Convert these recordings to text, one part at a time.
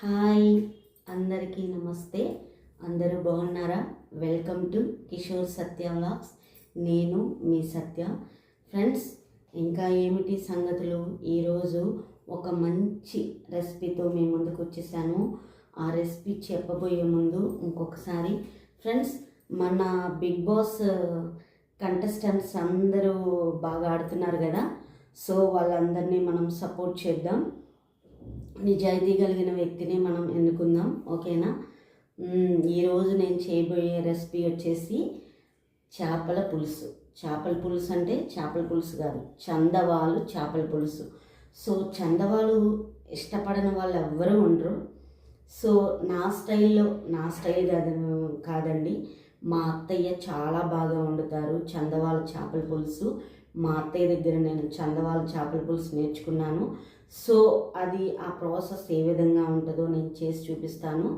Hi అందరికీ నమస్తే. అందరూ బాగున్నారా? Welcome to Kishore Satya vlogs. నేను మీ సత్య. ఫ్రెండ్స్ ఇంకా ఏమిటి సంగతులు? ఈరోజు ఒక మంచి రెసిపీతో మీ ముందుకు వచ్చేసాను. ఆ రెసిపీ చెప్పబోయే ముందు ఇంకొకసారి. ఫ్రెండ్స్ మన బిగ్ బాస్ కంటెస్టెంట్స్ అందరూ బాగా ఆడుతున్నారు కదా సో వాళ్ళందరినీ మనం సపోర్ట్ చేద్దాం. నిజాయితీ కలిగిన వ్యక్తిని మనం ఎన్నుకుందాం ఓకేనా? ఈరోజు నేను చేయబోయే రెసిపీ వచ్చేసి చేపల పులుసు. చేపల పులుసు అంటే చేపల పులుసు కాదు చందవాలు చేపల పులుసు. సో చందవాలు ఇష్టపడని వాళ్ళు ఎవ్వరూ ఉండరు. సో నా స్టైల్లో నా స్టైల్ కాదు కాదండి. మా అత్తయ్య చాలా బాగా వండుతారు చందవాల చేపల పులుసు. మా అత్తయ్య దగ్గర నేను చందవాల చేపల పులుసు నేర్చుకున్నాను. సో అది ఆ ప్రాసెస్ ఏ విధంగా ఉంటుందో నేను చేసి చూపిస్తాను.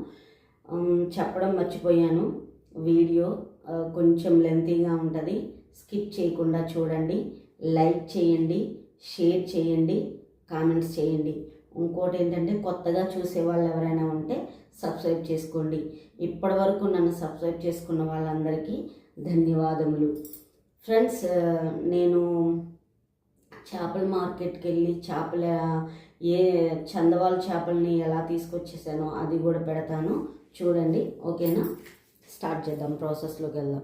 చెప్పడం మర్చిపోయాను. వీడియో కొంచెం లెంతీగా ఉంటుంది. స్కిప్ చేయకుండా చూడండి. లైక్ చేయండి షేర్ చేయండి కామెంట్స్ చేయండి. ఇంకోటి ఏంటంటే కొత్తగా చూసే వాళ్ళు ఎవరైనా ఉంటే సబ్స్క్రైబ్ చేసుకోండి. ఇప్పటి వరకు నన్ను సబ్స్క్రైబ్ చేసుకున్న వాళ్ళందరికీ ధన్యవాదములు. ఫ్రెండ్స్ నేను చేపల మార్కెట్కి వెళ్ళి చేపల ఏ చందవాల చేపల్ని ఎలా తీసుకొచ్చేసానో అది కూడా పెడతాను. చూడండి ఓకేనా? స్టార్ట్ చేద్దాం ప్రాసెస్లోకి వెళ్దాం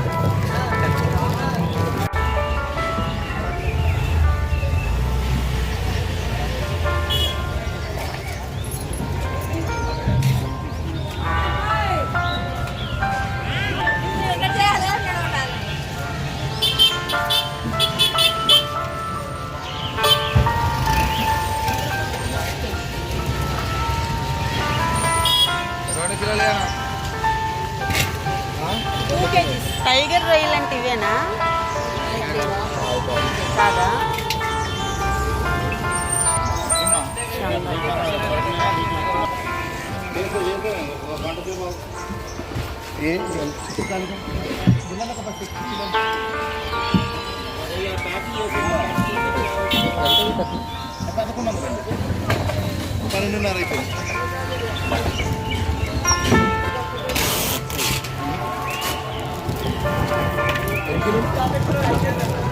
ഞാനൊന്നും അറിയിക്കും Thank.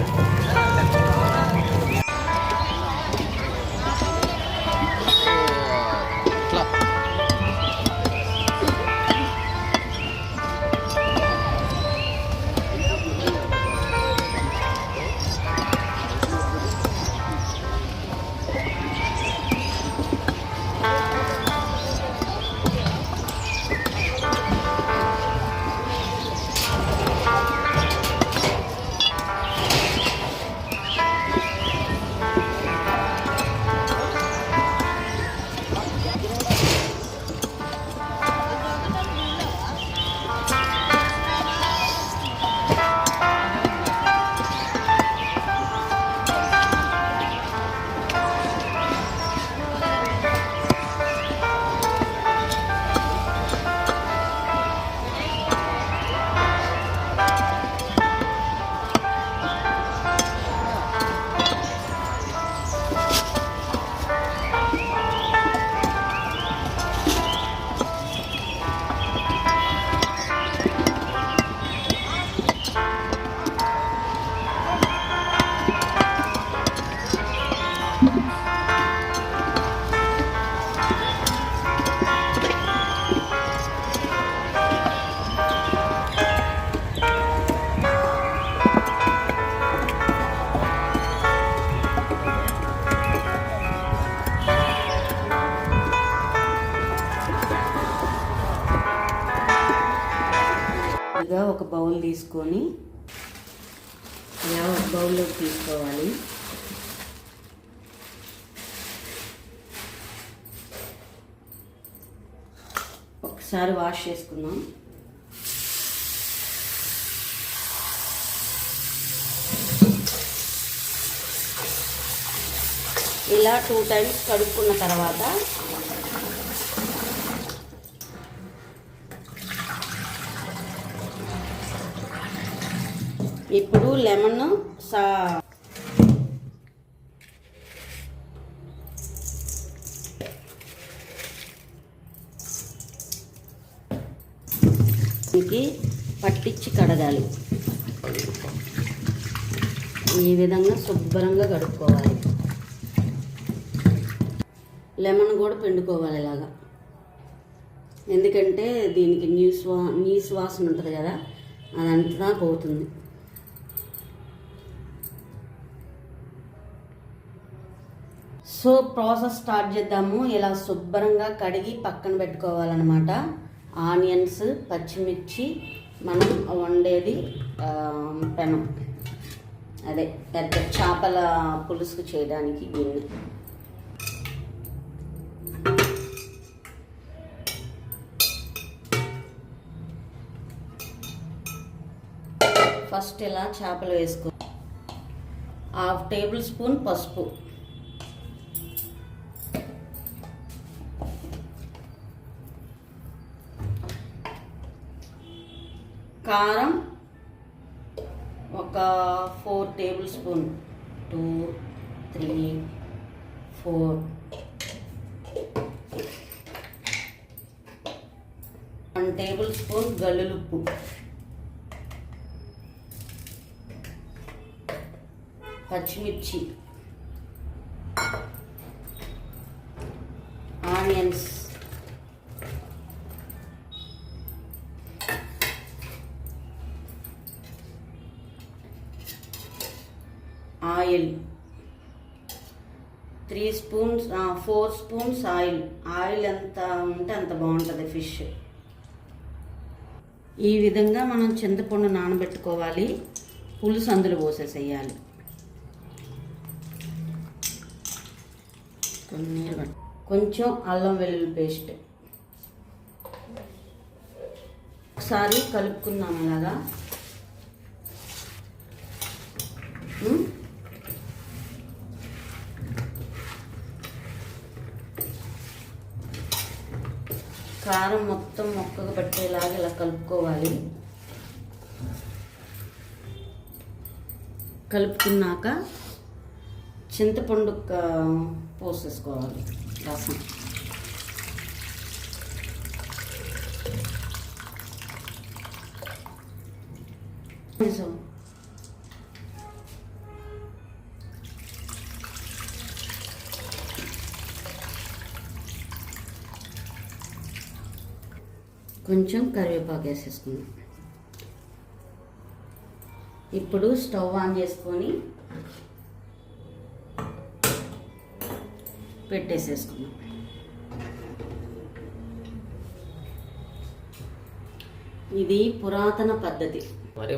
ముందుగా ఒక బౌల్ తీసుకొని ఇలా ఒక బౌల్లోకి తీసుకోవాలి. ఒకసారి వాష్ చేసుకుందాం. ఇలా టూ టైమ్స్ కడుక్కున్న తర్వాత ఇప్పుడు లెమన్ సా దీనికి పట్టించి కడగాలి. ఈ విధంగా శుభ్రంగా కడుక్కోవాలి. లెమన్ కూడా పిండుకోవాలి ఇలాగా. ఎందుకంటే దీనికి నీసు వా నీసు వాసన ఉంటుంది కదా అదంతా పోతుంది. సో ప్రాసెస్ స్టార్ట్ చేద్దాము. ఇలా శుభ్రంగా కడిగి పక్కన పెట్టుకోవాలన్నమాట. ఆనియన్స్ పచ్చిమిర్చి మనం వండేది పెనం. అదే పెద్ద చేపల పులుసు చేయడానికి గిన్నె. ఫస్ట్ ఇలా చేపలు వేసుకో. హాఫ్ టేబుల్ స్పూన్ పసుపు. కారం ఒక four table spoon. Two three four. One table spoon గల్లులుప్పు. పచ్చిమిర్చి. ఆయిల్ ఆయిల్ ఎంత ఉంటే అంత బాగుంటుంది ఫిష్. ఈ విధంగా మనం చింతపండు నానబెట్టుకోవాలి. పులుసు అందులో పోసేసేయాలి. కొన్ని కొంచెం అల్లం వెల్లుల్లి పేస్ట్. ఒకసారి కలుపుకుందాం అలాగా. కారం మొత్తం మొక్కకు పట్టేలాగా ఇలా కలుపుకోవాలి కలుపుకున్నాక చింతపండు పోసేసుకోవాలి రసం నిజం. కొంచెం కరివేపాకు వేసేసుకుందాం. ఇప్పుడు స్టవ్ ఆన్ చేసుకొని పెట్టేసేసుకున్నాం ఇది పురాతన పద్ధతి. మరే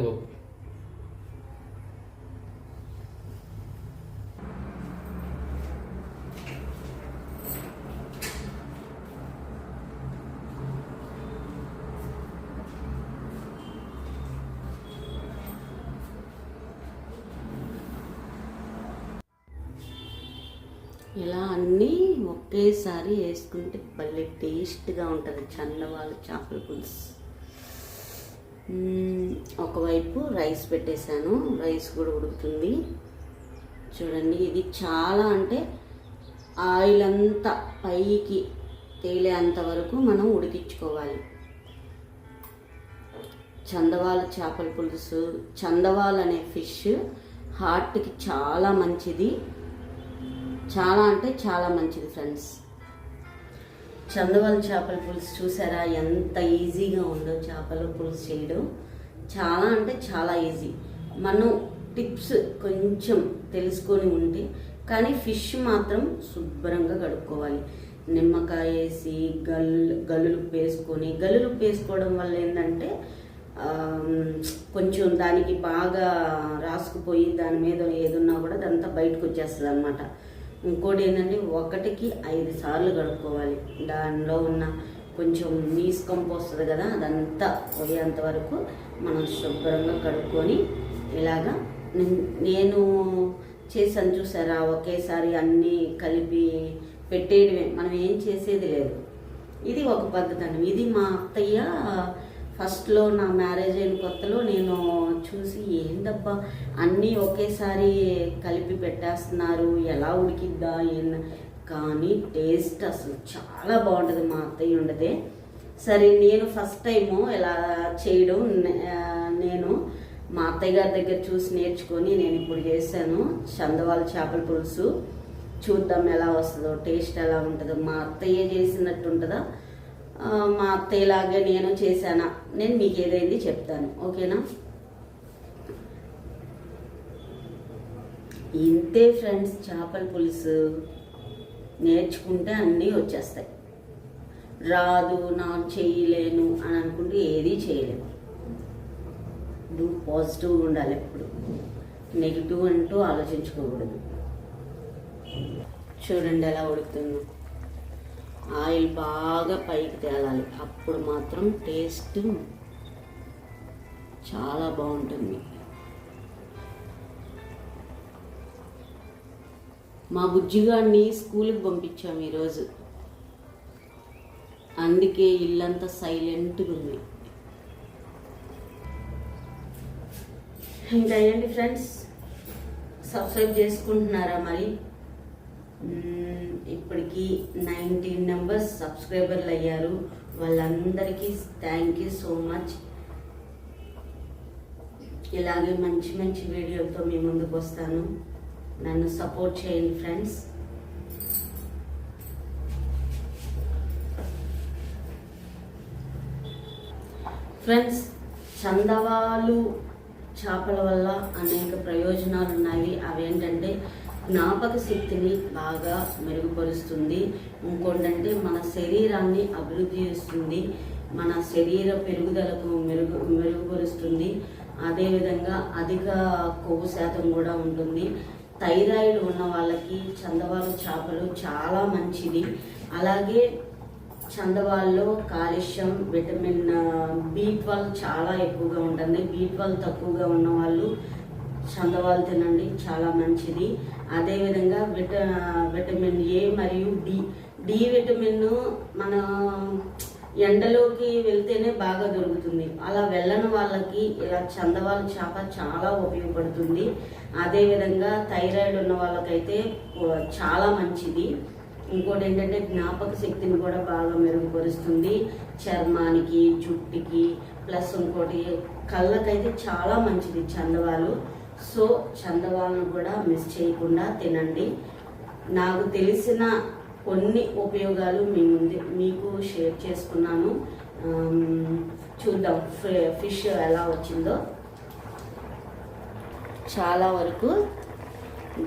ఒకేసారి వేసుకుంటే భలే టేస్ట్గా ఉంటుంది. చందవాళ్ళ చేపల పులుసు. ఒకవైపు రైస్ పెట్టేశాను. రైస్ కూడా ఉడుకుతుంది. చూడండి ఇది చాలా అంటే ఆయిల్ అంతా పైకి తేలేంత వరకు మనం ఉడికించుకోవాలి. చందవాల చేపల పులుసు చందవాల్ అనే ఫిష్ హార్ట్కి చాలా మంచిది. చాలా అంటే చాలా మంచిది ఫ్రెండ్స్. చందవాల చేపల పులుసు చూసారా? ఎంత ఈజీగా ఉందో చేపల పులుసు చేయడం. చాలా అంటే చాలా ఈజీ. మనం టిప్స్ కొంచెం తెలుసుకొని ఉంటే కానీ ఫిష్ మాత్రం శుభ్రంగా కడుక్కోవాలి. నిమ్మకాయ వేసి గల్లు గల్లులు వేసుకొని గల్లులు వేసుకోవడం వల్ల ఏంటంటే కొంచెం దానికి బాగా రాసుకుపోయి దాని మీద ఏదున్నా కూడా అదంతా బయటకు వచ్చేస్తుంది అనమాట ఇంకోటి ఏంటంటే ఒకటికి ఐదు సార్లు కడుక్కోవాలి. దానిలో ఉన్న కొంచెం నీస్ కంపు వస్తుంది కదా అదంతా పోయేంత వరకు మనం శుభ్రంగా కడుక్కొని ఇలాగా నేను- నేను చేశాను చూసారా? ఒకేసారి అన్నీ కలిపి పెట్టేయడమే. మనం ఏం చేసేది లేదు. ఇది ఒక పద్ధతి అండి. ఇది మా అత్తయ్య ఫస్ట్లో నా మ్యారేజ్ అయిన కొత్తలో నేను చూసి ఏందబ్బా అన్నీ ఒకేసారి కలిపి పెట్టేస్తున్నారు ఎలా ఉడికిద్దా ఏం కానీ టేస్ట్ అసలు చాలా బాగుంటుంది మా అత్తయ్య ఉండదే సరే నేను ఫస్ట్ టైము ఇలా చేయడం నే- నేను మా అత్తయ్య గారి దగ్గర చూసి నేర్చుకొని నేను ఇప్పుడు చేశాను చందవాల చేపల పులుసు. చూద్దాం ఎలా వస్తుందో టేస్ట్ ఎలా ఉంటుందో. మా అత్తయ్య చేసినట్టు ఉంటుందా మా అత్తయ్యలాగే నేను చేశానా? నేను మీకు ఏదైంది చెప్తాను. ఓకేనా? ఇంతే ఫ్రెండ్స్ చేపల పులుసు. నేర్చుకుంటే అన్నీ వచ్చేస్తాయి. రాదు నాకు చేయలేను అని అనుకుంటే ఏదీ చేయలేము. డూ పాజిటివ్గా ఉండాలి ఎప్పుడు. నెగిటివ్ అంటూ ఆలోచించుకోకూడదు. చూడండి ఎలా ఉడుకుతుందో. ఆయిల్ బాగా పైకి తేలాలి. అప్పుడు మాత్రం టేస్ట్ చాలా బాగుంటుంది. మా బుజ్జిగాడిని స్కూల్కి పంపించాం ఈరోజు. అందుకే ఇల్లంతా సైలెంట్గా ఉంది. ఇంకా ఏంటి ఫ్రెండ్స్? సబ్స్క్రైబ్ చేసుకుంటున్నారా మరి? ఇప్పటికి నైన్టీన్ మెంబర్స్ సబ్స్క్రైబర్లు అయ్యారు. వాళ్ళందరికీ థ్యాంక్ యూ సో మచ్ ఇలాగే మంచి మంచి వీడియోలతో మీ ముందుకు వస్తాను. నన్ను సపోర్ట్ చేయండి ఫ్రెండ్స్ ఫ్రెండ్స్ చందవాలు చేపల వల్ల అనేక ప్రయోజనాలు ఉన్నాయి అవేంటంటే జ్ఞాపక శక్తిని బాగా మెరుగుపరుస్తుంది. ఇంకోటంటే మన శరీరాన్ని అభివృద్ధి చేస్తుంది. మన శరీర పెరుగుదలకు మెరుగు మెరుగుపరుస్తుంది. అదేవిధంగా అధిక కొవ్వు శాతం కూడా ఉంటుంది. థైరాయిడ్ ఉన్న వాళ్ళకి చందవాలు చేపలు చాలా మంచిది. అలాగే చందవాళ్ళలో కాల్షియం విటమిన్ బి ట్వెల్వ్ చాలా ఎక్కువగా ఉంటుంది. బి ట్వెల్వ్ తక్కువగా ఉన్న వాళ్ళు చందవాలు తినండి చాలా మంచిది. అదేవిధంగా విట విటమిన్ ఏ మరియు డి. డి విటమిన్ మన ఎండలోకి వెళ్తేనే బాగా దొరుకుతుంది. అలా వెళ్ళని వాళ్ళకి ఇలా చందవాళ్ళ చేప చాలా ఉపయోగపడుతుంది. అదేవిధంగా థైరాయిడ్ ఉన్న వాళ్ళకైతే చాలా మంచిది. ఇంకోటి ఏంటంటే జ్ఞాపక శక్తిని కూడా బాగా మెరుగుపరుస్తుంది. చర్మానికి జుట్టుకి ప్లస్ ఇంకోటి కళ్ళకైతే చాలా మంచిది చందవాలు. సో చందవాలను కూడా మిస్ చేయకుండా తినండి. నాకు తెలిసిన కొన్ని ఉపయోగాలు మీ ముందు మీకు షేర్ చేసుకున్నాను. చూద్దాం. ఫిష్ ఎలా వచ్చిందో. చాలా వరకు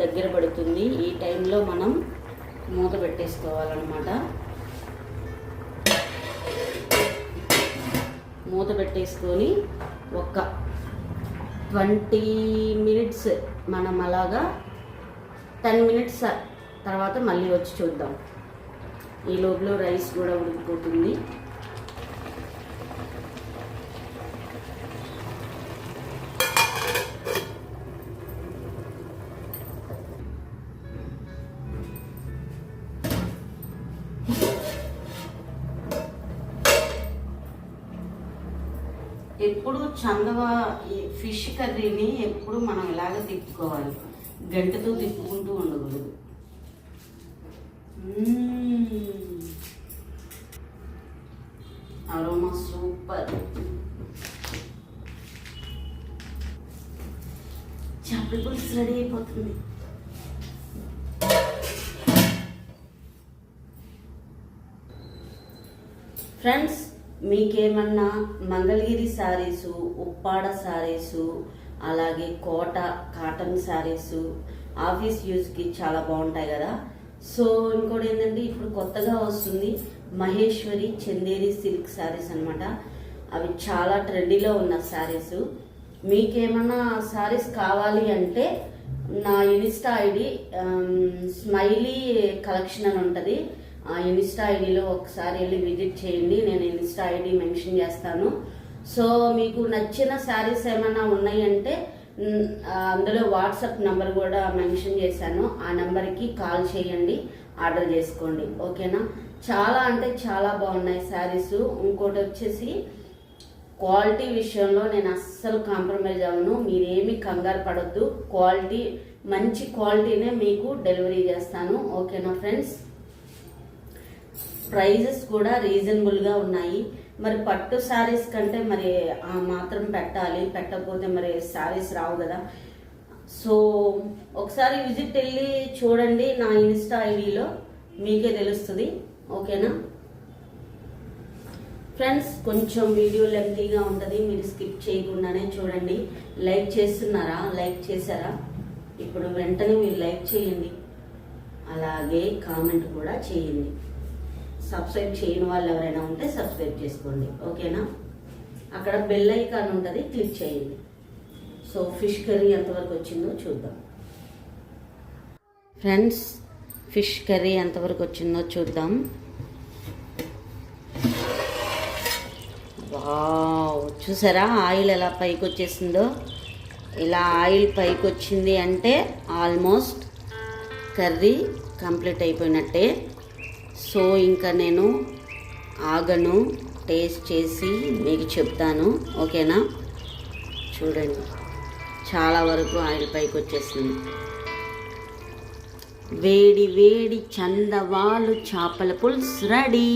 దగ్గర పడుతుంది. ఈ టైంలో మనం మూత పెట్టేసుకోవాలన్నమాట. మూత పెట్టేసుకొని ఒక ట్వంటీ మినిట్స్ మనం అలాగా టెన్ మినిట్స్ తర్వాత మళ్ళీ వచ్చి చూద్దాం. ఈ లోపల రైస్ కూడా ఉడికిపోతుంది. ఎప్పుడు చందవ ఫిష్ కర్రీని ఎప్పుడు మనం ఇలాగ తిప్పుకోవాలి? గంటతో తిప్పుకుంటూ ఉండకూడదు. Aroma super. చేపల పులుసు రెడీ అయిపోతుంది. ఫ్రెండ్స్ మీకేమన్నా మంగళగిరి శారీసు ఉప్పాడ శారీసు అలాగే కోట కాటన్ శారీసు ఆఫీస్ యూజ్కి చాలా బాగుంటాయి కదా. సో ఇంకోటి ఏంటంటే ఇప్పుడు కొత్తగా వస్తుంది మహేశ్వరి చందేరి సిల్క్ శారీస్ అనమాట అవి చాలా ట్రెండీలో ఉన్న శారీస్. మీకేమన్నా శారీస్ కావాలి అంటే నా ఇన్స్టా ఐడి స్మైలీ కలెక్షన్ అని ఉంటుంది. ఇన్స్టా ఐడిలో ఒకసారి వెళ్ళి విజిట్ చేయండి. నేను ఇన్స్టా ఐడి మెన్షన్ చేస్తాను. సో మీకు నచ్చిన శారీస్ ఏమైనా ఉన్నాయంటే అందులో వాట్సాప్ నెంబర్ కూడా మెన్షన్ చేశాను. ఆ నెంబర్కి కాల్ చేయండి. ఆర్డర్ చేసుకోండి. ఓకేనా? చాలా అంటే చాలా బాగున్నాయి శారీస్. ఇంకోటి వచ్చేసి క్వాలిటీ విషయంలో నేను అస్సలు కాంప్రమైజ్ అవ్వను. మీరేమి కంగారు పడొద్దు. క్వాలిటీ మంచి క్వాలిటీనే మీకు డెలివరీ చేస్తాను. ఓకేనా ఫ్రెండ్స్? ప్రైజెస్ కూడా రీజనబుల్గా ఉన్నాయి. మరి పట్టు శారీస్ కంటే మరి ఆ మాత్రం పెట్టాలి. పెట్టకపోతే మరి శారీస్ రావు కదా. సో ఒకసారి విజిట్ వెళ్ళి చూడండి నా ఇన్స్టా ఐడిలో. మీకే తెలుస్తుంది. ఓకేనా? ఫ్రెండ్స్ కొంచెం వీడియో లెంతీగా ఉంటుంది. మీరు స్కిప్ చేయకుండానే చూడండి. లైక్ చేస్తున్నారా? లైక్ చేశారా? ఇప్పుడు వెంటనే మీరు లైక్ చేయండి. అలాగే కామెంట్ కూడా చేయండి. సబ్స్క్రైబ్ చేయని వాళ్ళు ఎవరైనా ఉంటే సబ్స్క్రైబ్ చేసుకోండి. ఓకేనా? అక్కడ బెల్ ఐకాన్ ఉంటుంది క్లిక్ చేయండి. సో ఫిష్ కర్రీ ఎంతవరకు వచ్చిందో చూద్దాం. ఫ్రెండ్స్ ఫిష్ కర్రీ ఎంతవరకు వచ్చిందో చూద్దాం. వావ్ చూసారా? ఆయిల్ ఎలా పైకి వచ్చేసిందో? ఇలా ఆయిల్ పైకి వచ్చింది అంటే ఆల్మోస్ట్ కర్రీ కంప్లీట్ అయిపోయినట్టే. సో ఇంకా నేను ఆగను టేస్ట్ చేసి మీకు చెప్తాను. ఓకేనా? చూడండి. చాలా వరకు ఆయిల్ పైకి వచ్చేసింది. వేడి వేడి చందవాలు చేపల పులుసు రెడీ.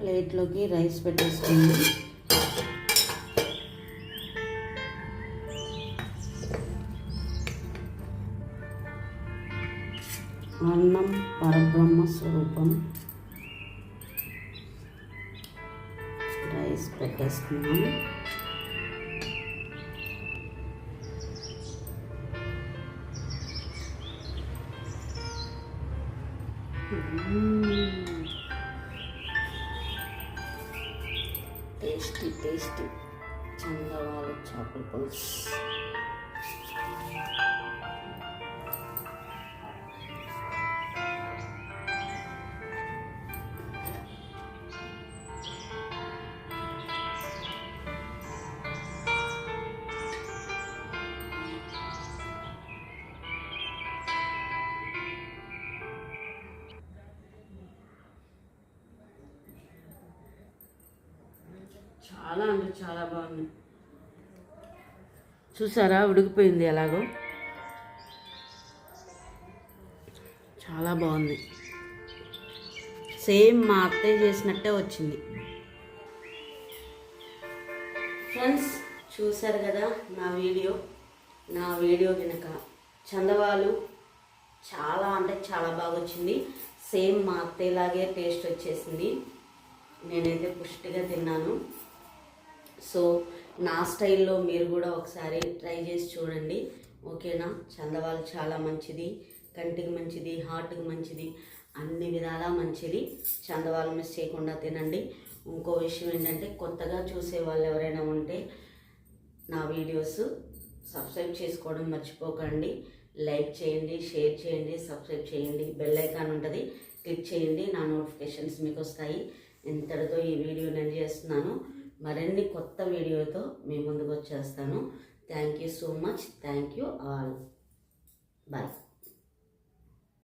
ప్లేట్లోకి రైస్ పెట్టేసుకుంది. అన్నం పరబ్రహ్మ స్వరూపం రైస్ పెట్టేసుకున్నాం టేస్టీ టేస్టీ చందవాల చేపల పులుసు చాలా అంటే చాలా బాగుంది చూసారా? ఉడికిపోయింది ఎలాగో. చాలా బాగుంది. సేమ్ మా అత్తయ్య చేసినట్టే వచ్చింది. ఫ్రెండ్స్ చూసారు కదా నా వీడియో? నా వీడియో కనుక చందవాలు చాలా అంటే చాలా బాగా వచ్చింది సేమ్ మా అత్తయ్యలాగే టేస్ట్ వచ్చేసింది. నేనైతే పుష్టిగా తిన్నాను. సో నా స్టైల్లో మీరు కూడా ఒకసారి ట్రై చేసి చూడండి. ఓకేనా? చందవాలు చాలా మంచిది. కంటికి మంచిది హార్ట్కి మంచిది. అన్ని విధాలా మంచిది. చందవాలు మిస్ చేయకుండా తినండి. ఇంకో విషయం ఏంటంటే కొత్తగా చూసే వాళ్ళు ఎవరైనా ఉంటే నా వీడియోస్ సబ్స్క్రైబ్ చేసుకోవడం మర్చిపోకండి. లైక్ చేయండి షేర్ చేయండి సబ్స్క్రైబ్ చేయండి. బెల్ ఐకాన్ ఉంటుంది. క్లిక్ చేయండి. నా నోటిఫికేషన్స్ మీకు వస్తాయి. ఇంతటితో ఈ వీడియో నేను చేస్తున్నాను. మరిన్ని కొత్త వీడియోతో మీ ముందుకు వచ్చేస్తాను. Thank you so much thank you all bye